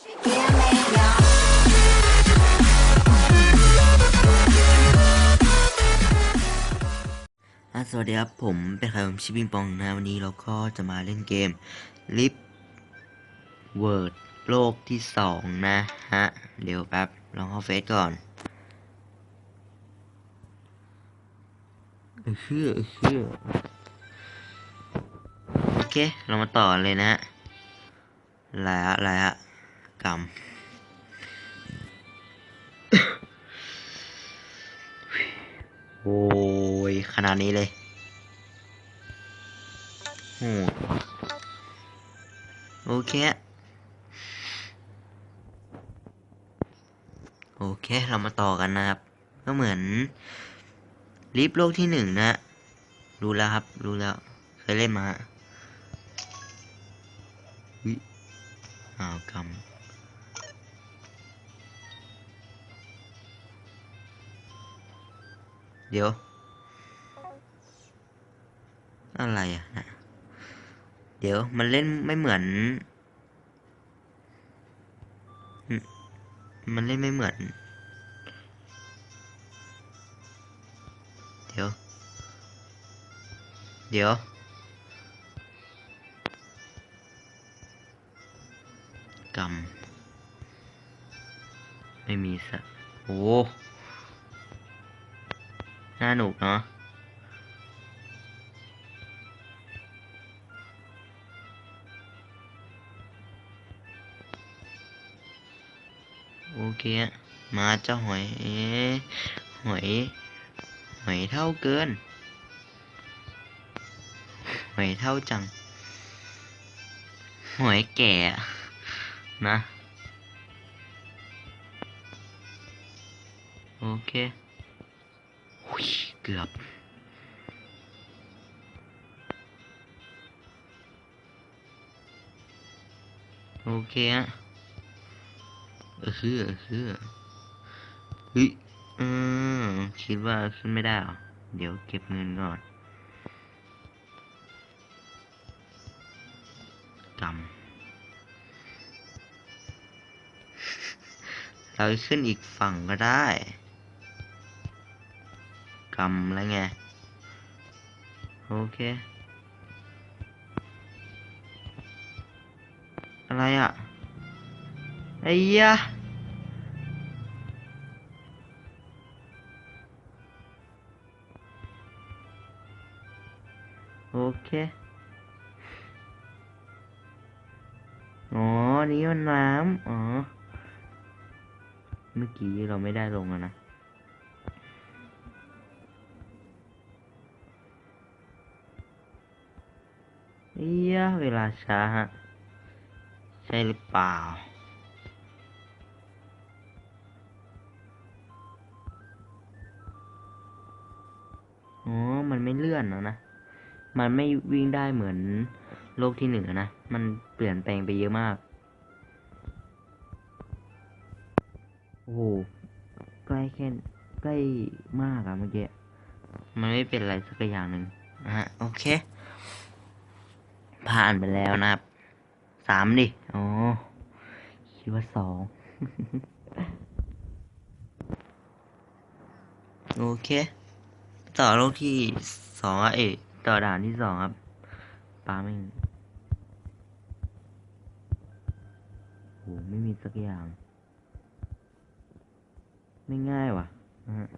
สวัสดีครับ ผมเป็นใครผมชิปปิงปองนะวันนี้เราก็จะมาเล่นเกมลิฟเวิร์ดโลกที่สองนะฮะ เดี๋ยวแป๊บ ลองเข้าเฟซก่อนเออชื่อเออชื่อโอเค เรามาต่อเลยนะอะไรอะอะไรอะ กรรม โอ้ย ขนาดนี้เลยโอเค โอเค เรามาต่อกันนะครับ ก็เหมือน ลิฟต์โลกที่หนึ่งนะ รู้แล้วครับ รู้แล้ว เคยเล่นมา วิอ้าวกำ เดี๋ยว อะไรอะนะเดี๋ยวมันเล่นไม่เหมือนมมันเล่นไม่เหมือน เดี๋ยว เดี๋ยว กรรม ไม่มีสะโอ้ น่าหนุกเนาะโอเค มาเจ้าหอย หอย หอยเท่าเกิน หอยเท่าจัง หอยแก่ นะ โอเค เกือบ โอเคฮะเออคือเออคือเฮ้ยอืมคิดว่าขึ้นไม่ได้เหรอ เดี๋ยวเก็บเงินก่อนกำเราขึ้นอีกฝั่งก็ได้ กำแล้วไง โอเค อะไรอะ ไอ้ยะโอเค อ๋อ นี่มันน้ำ อ๋อ เมื่อกี้เราไม่ได้ลงอะนะ เอียเวลาช้าฮะใช่หรือเปล่า อ๋อ มันไม่เลื่อนแล้วนะ มันไม่วิ่งได้เหมือนโลกที่หนึ่งอนะ มันเปลี่ยนแปลงไปเยอะมาก โอ้โหใกล้แค่ใกล้มากอะเมื่อกี้ มันไม่เป็นอะไรสักอย่างหนึ่งนะฮะ โอเค ผ่านไปแล้วนะครับสามดิ อ๋อ คิดว่าสองโอเค ต่อโลกที่สองอะเอยต่อด่านที่สองครับปาไม่งโหไม่มีสักอย่าง ไม่ง่ายว่ะนะฮะ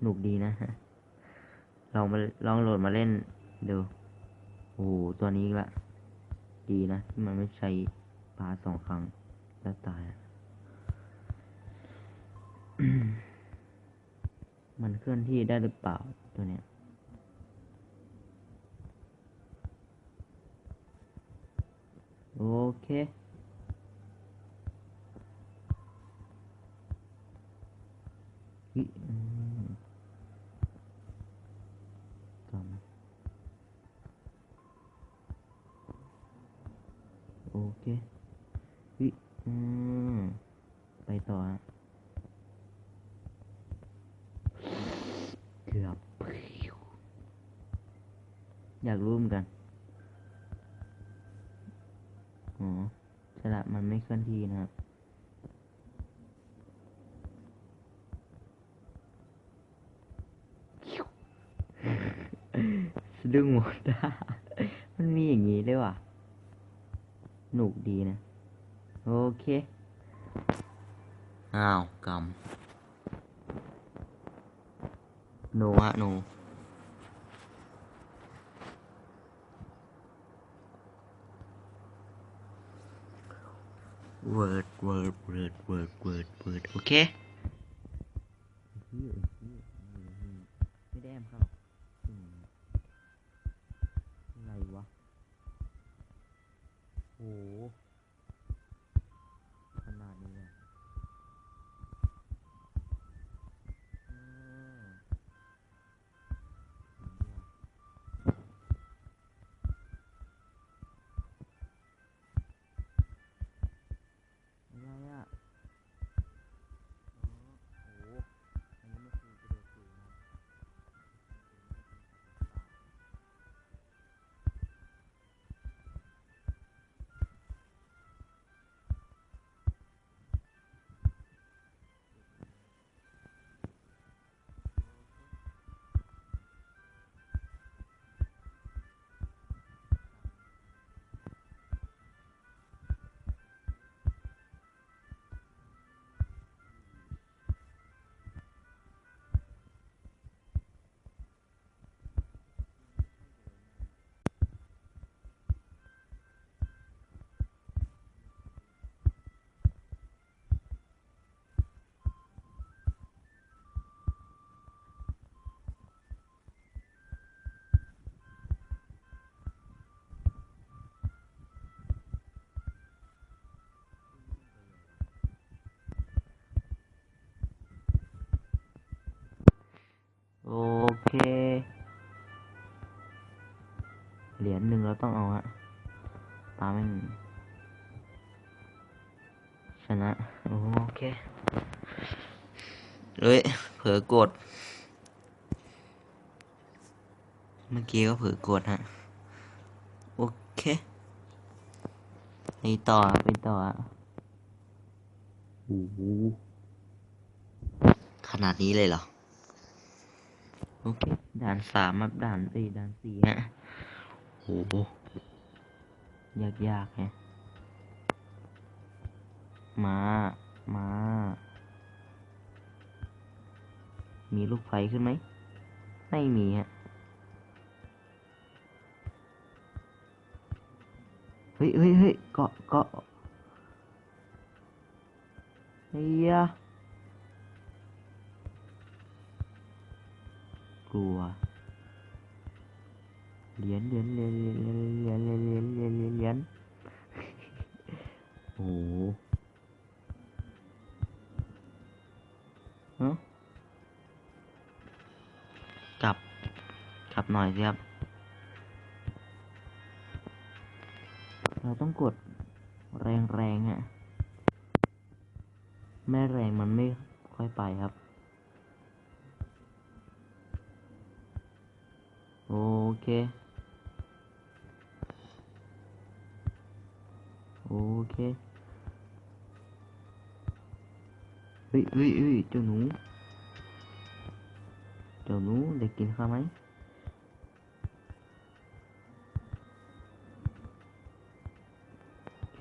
หนุกดีนะฮะลองมาลองโหลดมาเล่นดู โอ้ตัวนี้ละ ดีนะ ที่มันไม่ใช้ปลาสองครั้ง แล้วตาย มันเคลื่อนที่ได้หรือเปล่าตัวเนี้ยโอเค อืมกำโอเคอิอืมไปต่อฮะเกือบ อยากรู้เหมือนกัน อ๋อ สลับมันไม่เคลื่อนที่นะครับสะดุ้งหมดมันมีอย่างนี้ด้วยว่ะหนุกดีนะ โอเค อ้าวกำโนฮะโน word, word, word, word, word, word, okay? Here. เหรียญหนึ่งเราต้องเอาฮะตาแม่งชนะโอเคเอ้ยเผลอกด เมื่อกี้ก็เผลอกดฮะ โอเคไปต่อไปต่ออะโอ้โหขนาดนี้เลยเหรอ โอเค ด่านสามครับด่านสี่ด่านสี่ฮะ ยากยากฮะมามา มีลูกไฟขึ้นไหม ไม่มีฮะ เฮ้ยเฮ้ยเฮ้ยเกาะเกาะ หน่อยสิครับ เราต้องกดแรงๆฮะแม่แรงมันไม่ค่อยไปครับ โอเค โอเคเฮ้ยเฮ้ยเฮ้ยเจ้าหนู เจ้าหนูได้กินข้าวไหม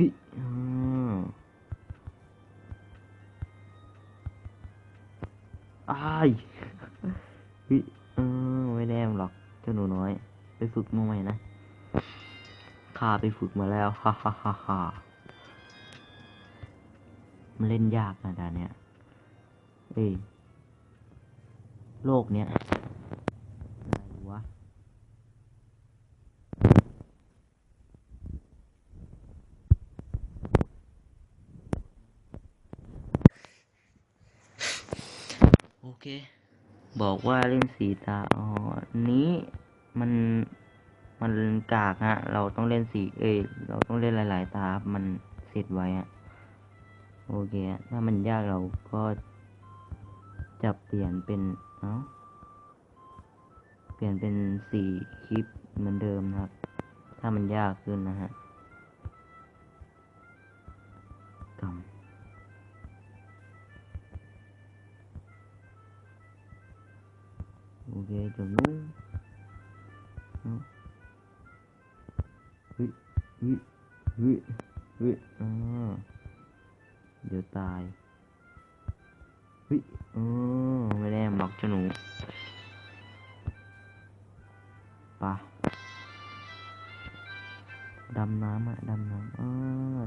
ฮ้ยอ่าอ้ายเฮ้ยเออไม่แน่หรอก เจ้าหนูน้อย ไปฝึกมาใหม่นะ ข้าไปฝึกมาแล้ว ฮ่าฮ่าฮ่าฮ่ามันเล่นยากนะดาเนี้ยเอ้ย โลกเนี้ย อะไรวะ โอ เค บอกว่าเล่นสีตา อ๋ออันนี้มันมันกากฮะ เราต้องเล่นสี เอ้ยเราต้องเล่นหลาย ๆ ตาครับมันเสร็จไว้อะโอเค ถ้ามันยากเราก็จะเปลี่ยนเป็นเอ้าเปลี่ยนเป็นสีคลิปเหมือนเดิมนะครับ ถ้ามันยากขึ้นนะฮะโเ cũng ghê được nữa ui ui ui ui à. Giờ tài. Ui ừ cái này mặc cho nụ. Ba. Đâm nám ạ à, đâm nám. À,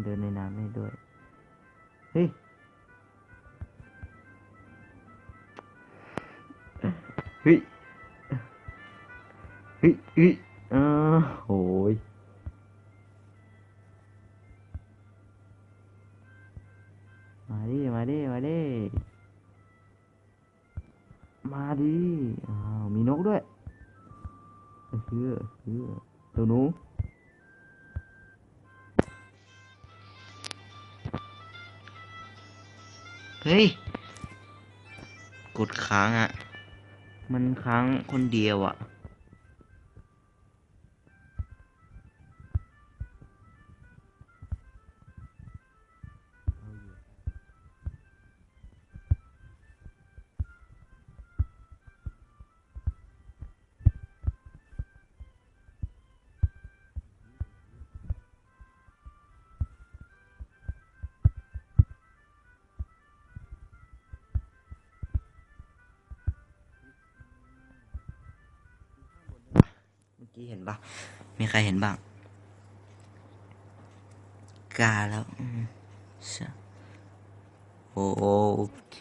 đường này nám này đuổi. Hi. Hụy อะดำน้ำอ่าเดินในน้ยเฮ้ยเฮ้ยเฮ้ยเฮ้ยอ่าโหยมาดิ มาดิ มาดิ มาดิ อ้าว มีนกด้วยเชื่อเชื่อตัวหนูเฮ้ย กดค้างอะมันค้างคนเดียวอะ กี้เห็นปะมีใครเห็นบ้าง กาแล้วโอเค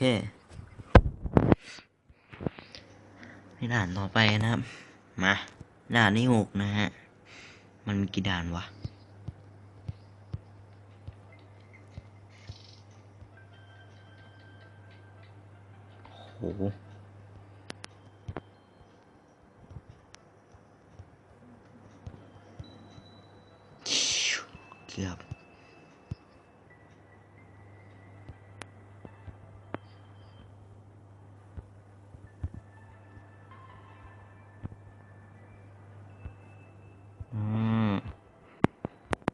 ให้ด่านต่อไปนะครับ มาด่านที่หกนะฮะ มันมีกี่ด่านวะโห เกือบ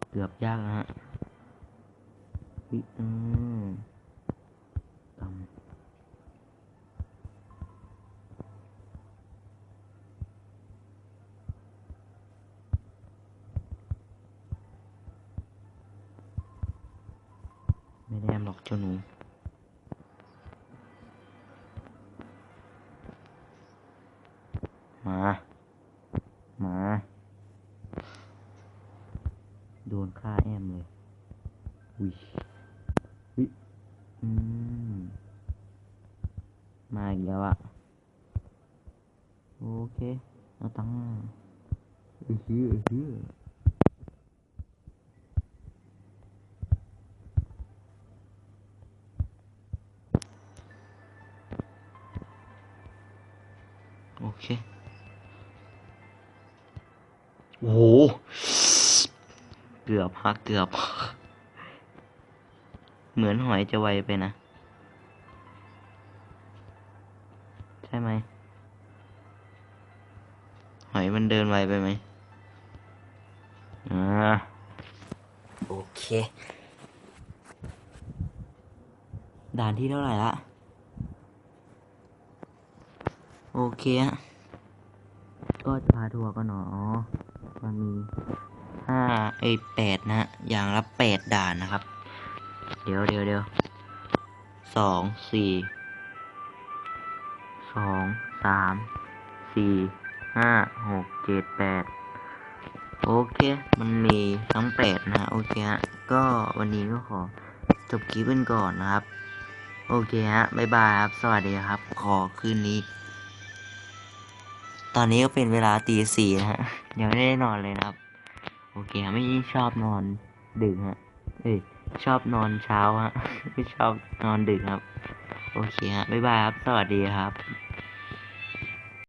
เกือบยากนะฮะอืม เคโอ้โหเกือบฮักเกือบ เหมือนหอยจะไวไปนะ ใช่ไหม หอยมันเดินไวไปไหมอ่าโอเค ด่านที่เท่าไหร่ละ โอเคฮะก็จะพาทัวร์กันหนอมันมีห้าไอยแปดนะ อย่างละแปดด่านนะครับ เดี๋ยวเดี๋ยวเดี๋ยวสองสี่สองสามสี่ห้าหกเจ็ดแปดโอเค มันมีทั้งแปดนะฮะโอเคฮะ ก็วันนี้ก็ขอจบคลิปกันก่อนนะครับ โอเคฮะ บ๊ายบายครับ สวัสดีครับ ขอคืนนี้ ตอนนี้ก็เป็นเวลาตีสี่นะฮะยังไม่ได้นอนเลยนะครับ โอเคฮะไม่ชอบนอนดึกฮะเอ้ยชอบนอนเช้าฮะไม่ชอบนอนดึกครับ โอเคฮะบ๊ายบายครับ สวัสดีครับ